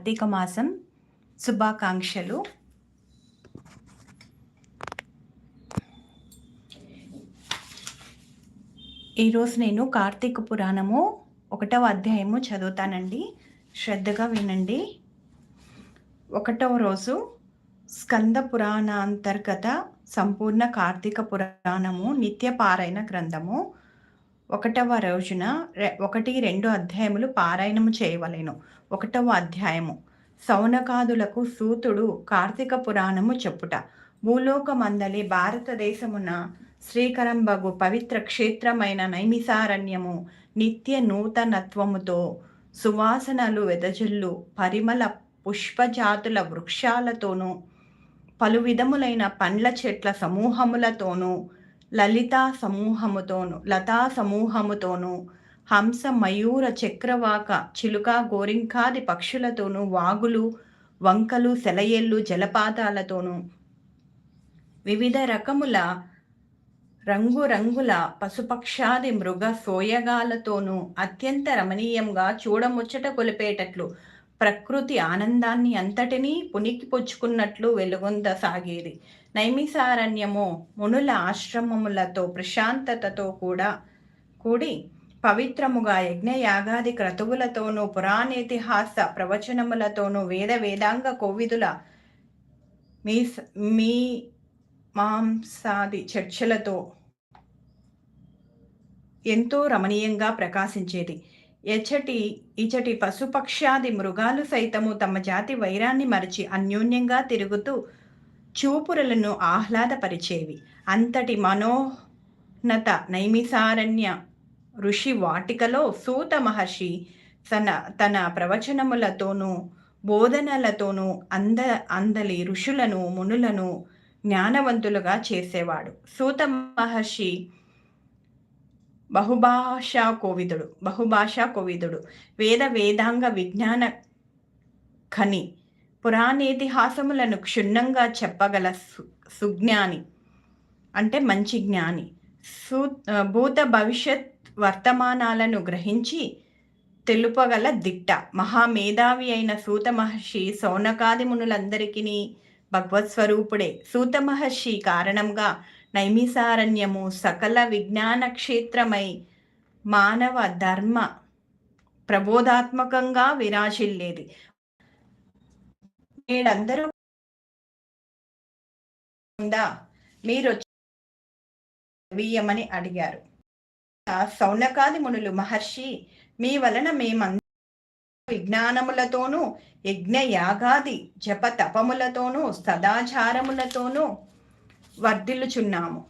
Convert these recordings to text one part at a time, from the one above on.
కార్తీక మాసం శుభాకాంక్షలు. ఈరోజు నేను కార్తీక పురాణము ఒకటవ అధ్యాయము చదువుతానండి. శ్రద్ధగా వినండి. ఒకటవ రోజు స్కంద పురాణ అంతర్గత సంపూర్ణ కార్తీక పురాణము నిత్య పారాయణ గ్రంథము. ఒకటవ రోజున ఒకటి రెండు అధ్యాయములు పారాయణము చేయవలెను. ఒకటవ అధ్యాయము. సౌనకాదులకు సూతుడు కార్తీక పురాణము చెప్పుట. భూలోకమందలి భారతదేశమున శ్రీకరంబగు పవిత్ర క్షేత్రమైన నైమిసారణ్యము నిత్య నూతనత్వముతో సువాసనలు వెదజల్లు పరిమళ పుష్పజాతుల వృక్షాలతోనూ పలు విధములైన పండ్ల చెట్ల సమూహములతోనూ లలితా సమూహముతోను లతా సమూహముతోనూ హంస మయూర చక్రవాక చిలుక గోరింకాది పక్షులతోనూ వాగులు వంకలు సెలయేళ్ళు జలపాతాలతోనూ. వివిధ రకముల రంగురంగుల పశుపక్షాది మృగ సోయగాలతోనూ అత్యంత రమణీయంగా చూడముచ్చట కొలిపేటట్లు ప్రకృతి ఆనందాన్ని అంతటినీ పునికి పుచ్చుకున్నట్లు వెలుగొందసాగేది. నైమిసారణ్యము మునుల ఆశ్రమములతో ప్రశాంతతతో కూడా కూడి పవిత్రముగా యజ్ఞయాగాది క్రతువులతోనూ పురాణేతిహాస ప్రవచనములతోనూ వేద వేదాంగ కోవిదుల మీ మీ మాంసాది చర్చలతో ఎంతో రమణీయంగా ప్రకాశించేది. ఎచ్చటి ఇచటి పశుపక్ష్యాది మృగాలు సైతము తమ జాతి వైరాన్ని మరచి అన్యోన్యంగా తిరుగుతూ చూపురలను ఆహ్లాదపరిచేవి. అంతటి మనోన్నత నైమిసారణ్య ఋషి వాటికలో సూత మహర్షి తన తన ప్రవచనములతోనూ బోధనలతోనూ అంద అందలి ఋషులను మునులను జ్ఞానవంతులుగా చేసేవాడు. సూత మహర్షి బహుభాషా కోవిదుడు బహుభాషా కోవిదుడు. వేద వేదాంగ విజ్ఞాన ఖని పురాణేతిహాసములను క్షుణ్ణంగా చెప్పగల సు సుజ్ఞాని అంటే మంచి జ్ఞాని. సూ భూత భవిష్యత్ వర్తమానాలను గ్రహించి తెలుపగల దిట్ట. మహామేధావి అయిన సూత మహర్షి సౌనకాది మునులందరికీ భగవత్ స్వరూపుడే. సూత మహర్షి కారణంగా నైమిసారణ్యము సకల విజ్ఞాన క్షేత్రమై మానవ ధర్మ ప్రబోధాత్మకంగా విరాజిల్లేది. నేడందరూ మీరు వీయమని అడిగారు. సౌనకాది మునులు మహర్షి మీ వలన మేమందరం విజ్ఞానములతోనూ యజ్ఞ యాగాది జప తపములతోనూ సదాచారములతోనూ వర్ధిల్లుచున్నాము.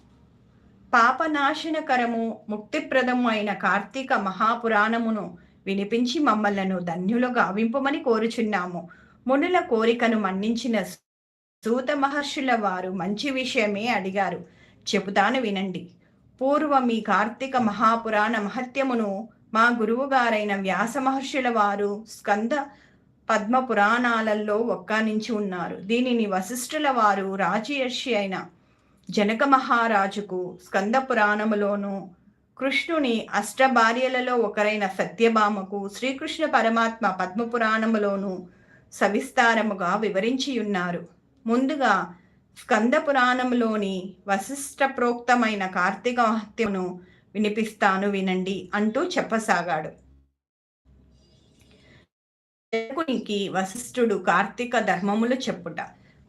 పాపనాశనకరము ముక్తిప్రదము అయిన కార్తీక మహాపురాణమును వినిపించి మమ్మలను ధన్యులు గావింపమని కోరుచున్నాము. మునుల కోరికను మన్నించిన సూత మహర్షుల వారు మంచి విషయమే అడిగారు. చెబుతాను వినండి. పూర్వం ఈ కార్తీక మహాపురాణ మహత్యమును మా గురువుగారైన వ్యాస మహర్షుల వారు స్కంద పద్మ పురాణాలలో ఒక్కానించి ఉన్నారు. దీనిని వశిష్ఠుల వారు రాజయర్షి అయిన జనక మహారాజుకు స్కంద పురాణములోను కృష్ణుని అష్టభార్యలలో ఒకరైన సత్యభామకు శ్రీకృష్ణ పరమాత్మ పద్మపురాణములోను సవిస్తారముగా వివరించి ఉన్నారు ముందుగా స్కంద పురాణంలోని వశిష్ట ప్రోక్తమైన కార్తీక మహత్యమును వినిపిస్తాను వినండి అంటూ చెప్పసాగాడు. జనకునికి వశిష్ఠుడు కార్తీక ధర్మములు చెప్పుట.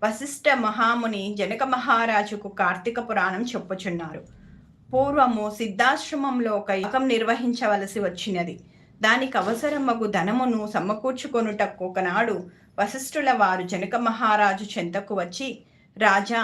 వశిష్ఠ మహాముని జనక మహారాజుకు కార్తీక పురాణం చెప్పుచున్నారు. పూర్వము సిద్ధాశ్రమంలో ఒక యాగం నిర్వహించవలసి వచ్చినది. దానికి అవసరమగు ధనమును సమకూర్చుకొనుటకు ఒకనాడు వశిష్ఠుల వారు జనక మహారాజు చెంతకు వచ్చి రాజా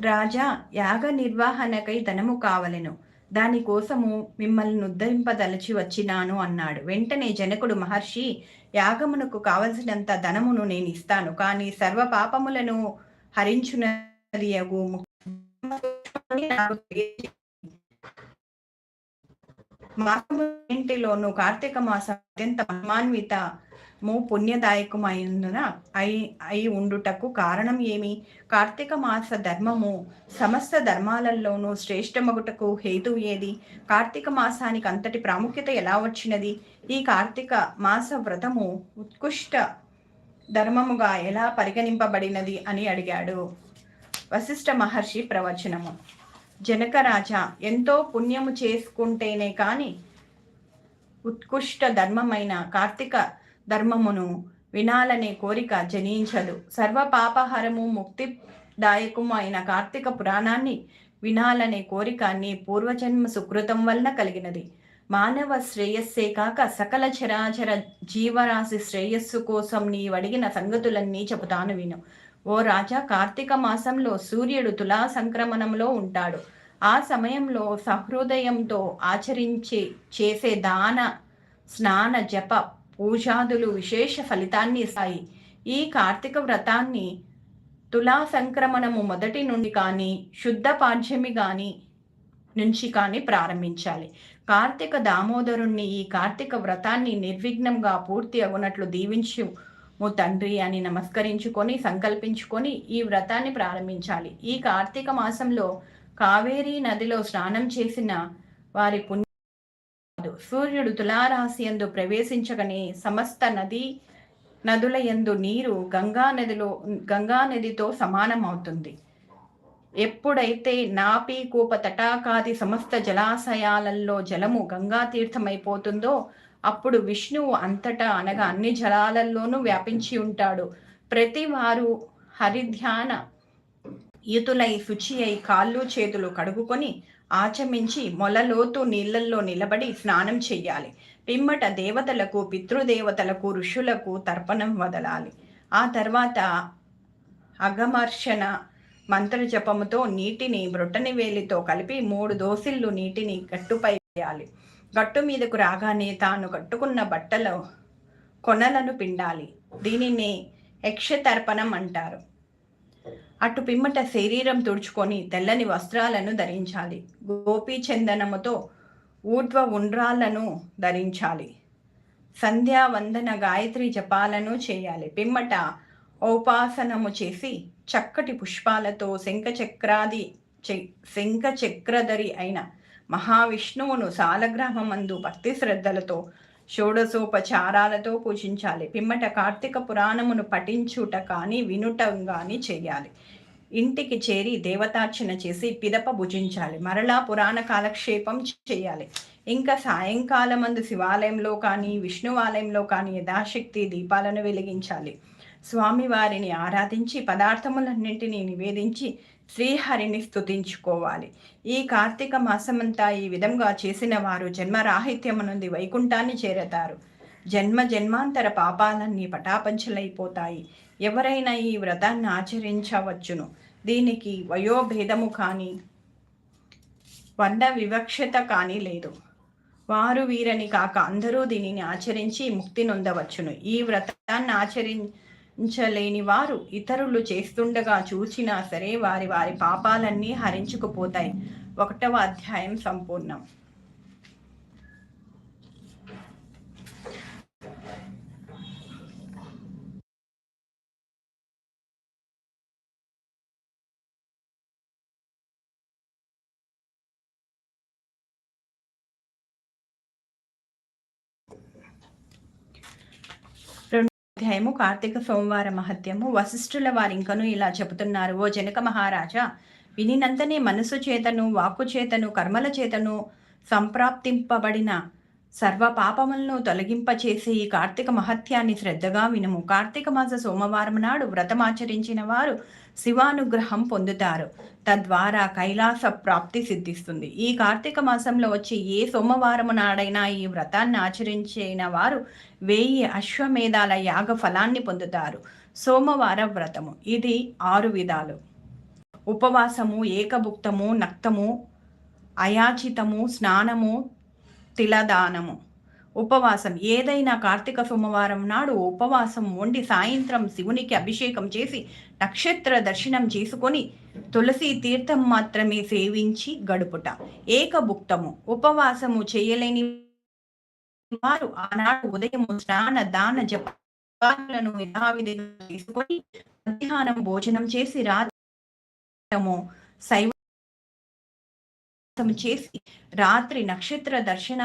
రాజా యాగ నిర్వహణకై ధనము కావలెను. దానికోసము మిమ్మల్ని ఉద్ధరింపదలచి వచ్చినాను అన్నాడు. వెంటనే జనకుడు మహర్షి యాగమునకు కావలసినంత ధనమును నేను ఇస్తాను కానీ సర్వ పాపములను హరించునది మాసము ఇంటిలోను కార్తీక మాసం అత్యంత మహిమాన్విత ము పుణ్యదాయకమైనందున అయి అయి ఉండుటకు కారణం ఏమి? కార్తీక మాస ధర్మము సమస్త ధర్మాలలోనూ శ్రేష్టమగుటకు హేతు ఏది? కార్తీక మాసానికి అంతటి ప్రాముఖ్యత ఎలా వచ్చినది? ఈ కార్తీక మాస వ్రతము ఉత్కృష్ట ధర్మముగా ఎలా పరిగణింపబడినది అని అడిగాడు వశిష్ఠ మహర్షి ప్రవచనము. జనకరాజా ఎంతో పుణ్యము చేసుకుంటేనే కాని ఉత్కృష్ట ధర్మమైన కార్తీక ధర్మమును వినాలనే కోరిక జనించదు. సర్వ పాపహరము ముక్తిదాయకము అయిన కార్తీక పురాణాన్ని వినాలనే కోరిక నీ పూర్వజన్మ సుకృతం వలన కలిగినది. మానవ శ్రేయస్సే కాక సకల చరాచర జీవరాశి శ్రేయస్సు కోసం నీ అడిగిన సంగతులన్నీ చెబుతాను విను. ఓ రాజా కార్తీక మాసంలో సూర్యుడు తులా సంక్రమణంలో ఉంటాడు. ఆ సమయంలో సహృదయంతో ఆచరించి చేసే దాన స్నాన జప పూజాదులు విశేష ఫలితాన్ని ఇస్తాయి ఈ కార్తీక వ్రతాన్ని తులా సంక్రమణము మొదటి నుండి కానీ శుద్ధ పాఠ్యమి కానీ నుంచి కానీ ప్రారంభించాలి. కార్తీక దామోదరుణ్ణి ఈ కార్తీక వ్రతాన్ని నిర్విఘ్నంగా పూర్తి అవునట్లు దీవించు తండ్రి అని నమస్కరించుకొని సంకల్పించుకొని ఈ వ్రతాన్ని ప్రారంభించాలి. ఈ కార్తీక మాసంలో కావేరీ నదిలో స్నానం చేసిన వారి పుణ్య సూర్యుడు తులారాశి ఎందు ప్రవేశించగానే సమస్త నది నదుల ఎందు నీరు గంగా నదిలో గంగా నదితో సమానమవుతుంది. ఎప్పుడైతే నాపి కూప తటాకాది సమస్త జలాశయాలలో జలము గంగా తీర్థమైపోతుందో అప్పుడు విష్ణువు అంతటా అనగా అన్ని జలాలలోనూ వ్యాపించి ఉంటాడు. ప్రతి వారు హరిధ్యాన యుతులై శుచి అయి కాళ్ళు చేతులు కడుగుకొని ఆచమించి మొలలోతు నీళ్ళల్లో నిలబడి స్నానం చెయ్యాలి. పిమ్మట దేవతలకు పితృదేవతలకు ఋషులకు తర్పణం వదలాలి. ఆ తర్వాత అగమర్షణ మంత్రజపముతో నీటిని బ్రొట్టని వేలితో కలిపి మూడు దోసిళ్ళు నీటిని గట్టుపై వేయాలి. గట్టు మీదకు రాగానే తాను కట్టుకున్న బట్టలు కొనలను పిండాలి. దీనిని యక్షతర్పణం అంటారు. అటు పిమ్మట శరీరం తుడుచుకొని తెల్లని వస్త్రాలను ధరించాలి. గోపీ చందనముతో ఊర్ధ్వ ఉండ్రాలను ధరించాలి. సంధ్యావందన గాయత్రి జపాలను చేయాలి. పిమ్మట ఔపాసనము చేసి చక్కటి పుష్పాలతో శంఖచక్రాది శంఖచక్రధరి అయిన మహావిష్ణువును సాలగ్రామందు భక్తి శ్రద్ధలతో షోడశోపచారాలతో పూజించాలి. పిమ్మట కార్తీక పురాణమును పఠించుట కానీ వినుటం కానీ చేయాలి. ఇంటికి చేరి దేవతార్చన చేసి పిదప భుజించాలి. మరలా పురాణ కాలక్షేపం చేయాలి. ఇంకా సాయంకాలమందు శివాలయంలో కానీ విష్ణువాలయంలో కానీ యథాశక్తి దీపాలను వెలిగించాలి. స్వామివారిని ఆరాధించి పదార్థములన్నింటినీ నివేదించి శ్రీహరిని స్థుతించుకోవాలి ఈ కార్తీక మాసమంతా ఈ విధంగా చేసిన వారు జన్మరాహిత్యము నుండి వైకుంఠాన్ని చేరతారు. జన్మ జన్మాంతర పాపాలన్నీ పటాపంచలైపోతాయి. ఎవరైనా ఈ వ్రతాన్ని ఆచరించవచ్చును. దీనికి వయోభేదము కానీ వర్ణ వివక్షత కానీ లేదు. వారు వీరని కాక అందరూ దీనిని ఆచరించి ముక్తి నొందవచ్చును. ఈ వ్రతాన్ని ఆచరించలేని వారు ఇతరులు చేస్తుండగా చూచినా సరే వారి వారి పాపాలన్నీ హరించుకుపోతాయి. ఒకటవ అధ్యాయం సంపూర్ణం. అధ్యాయము కార్తీక సోమవార మహత్యము. వశిష్ఠుల వారింకను ఇలా చెబుతున్నారు ఓ జనక మహారాజా వినినంతనే మనసు చేతను వాక్కు చేతను కర్మల చేతను సంప్రాప్తింపబడిన సర్వ పాపములను తొలగింపచేసే ఈ కార్తీక మహత్యాన్ని శ్రద్ధగా వినుము. కార్తీక మాస సోమవారం నాడు వ్రతమాచరించిన వారు శివానుగ్రహం పొందుతారు. తద్వారా కైలాస ప్రాప్తి సిద్ధిస్తుంది. ఈ కార్తీక మాసంలో వచ్చి ఏ సోమవారము నాడైనా ఈ వ్రతాన్ని ఆచరించిన వారు వేయి అశ్వమేధాల యాగ ఫలాన్ని పొందుతారు. సోమవార వ్రతము. ఇది ఆరు విధాలు. ఉపవాసము ఏకభుక్తము నక్తము అయాచితము స్నానము తిలదానము. ఉపవాసం. ఏదైనా కార్తీక సోమవారం నాడు ఉపవాసం వండి సాయంత్రం శివునికి అభిషేకం చేసి నక్షత్ర దర్శనం చేసుకొని తులసి తీర్థం మాత్రమే సేవించి గడుపుట. ఏకభుక్తము. ఉపవాసము చేయలేని వారు ఆనాడు ఉదయం స్నాన దాన జపాలను యథావిధిగా తీసుకొని మధ్యాహ్నం భోజనం చేసి రాత్రము శైవ చేసి రాత్రి నక్షత్ర దర్శన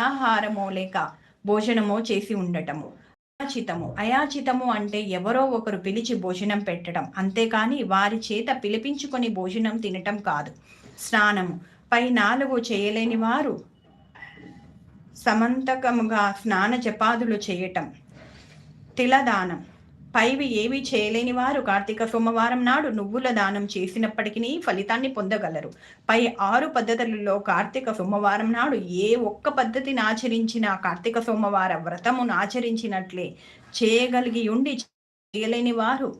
ఆహారమో లేక భోజనమో చేసి ఉండటము. అయాచితము. అయాచితము అంటే ఎవరో ఒకరు పిలిచి భోజనం పెట్టడం. అంతేకాని వారి చేత పిలిపించుకొని భోజనం తినటం కాదు. స్నానము. పై నాలుగు చేయలేని వారు సమంతకముగా స్నాన జపాదులు చేయటం. తిలదానం. పైవి ఏవి చేయలేని వారు కార్తీక సోమవారం నాడు నువ్వుల దానం చేసినప్పటికీ ఫలితాన్ని పొందగలరు. పై ఆరు పద్ధతులలో కార్తీక సోమవారం నాడు ఏ ఒక్క పద్ధతిని ఆచరించిన కార్తీక సోమవార వ్రతమును ఆచరించినట్లే చేయగలిగి ఉండి చేయలేని వారు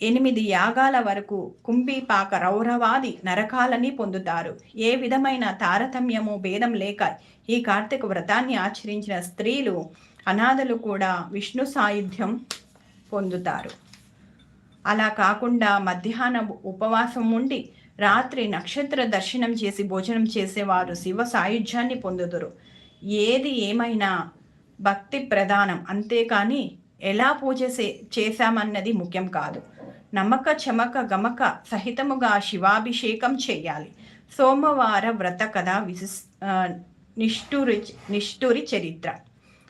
ఎనిమిది యాగాల వరకు కుంభీపాక రౌరవాది నరకాలని పొందుతారు. ఏ విధమైన తారతమ్యము భేదం లేక ఈ కార్తీక వ్రతాన్ని ఆచరించిన స్త్రీలు అనాథలు కూడా విష్ణు సాయుధ్యం పొందుతారు. అలా కాకుండా మధ్యాహ్నం ఉపవాసం ఉండి రాత్రి నక్షత్ర దర్శనం చేసి భోజనం చేసేవారు శివ సాయుధ్యాన్ని పొందుదురు. ఏది ఏమైనా భక్తి ప్రధానం. అంతేకాని ఎలా పూజ చేశామన్నది ముఖ్యం కాదు. నమ్మక చమక గమక సహితముగా శివాభిషేకం చేయాలి. సోమవార వ్రత కథ విశిష్ నిష్ఠురి నిష్ఠురి చరిత్ర.